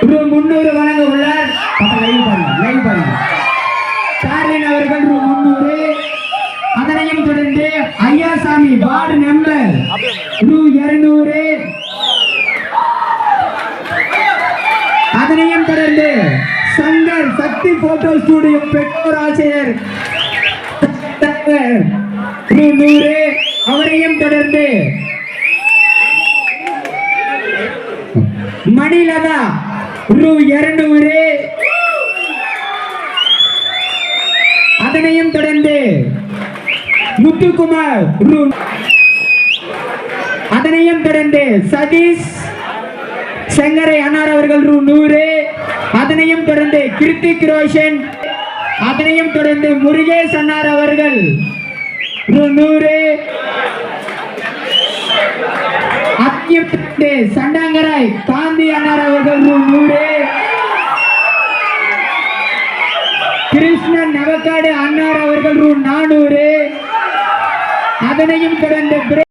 ரூ முன்னூறு வழங்க உள்ளார். அப்ப லைவ் பாருங்க லைவ் பாருங்க. ஸ்டாலின் அவர்கள் ரூ. முன்னூறு அதனையும் தொடர்ந்து ஐயாசாமி வார்டு நம்பர் ரூ. இருநூறு. அதனையும் தொடர்ந்து சங்கர் சக்தி போட்டோ ஸ்டுடியோ பெற்றோர் ஆசிரியர் நூறு. அவரையும் தொடர்ந்து மணிலதா ரூ இருநூறு. அதனையும் தொடர்ந்து முத்துக்குமார் ரூ அதனையும் தொடர்ந்து சதீஷ் செங்கரை அன்னார் அவர்கள் ரூ நூறு. அதனையும் தொடர்ந்து கிருத்திக் ரோஷன். அதனையும் தொடர்ந்து முருகேஷ் அன்னார் அவர்கள் ரூ நூறு. அத்தியம் சண்டாங்கராய் காந்தி அண்ணார் அவர்கள் கிருஷ்ணன் நவக்காடு அன்னார் அவர்கள் ரூ நானூறு. அதனையும் கடந்த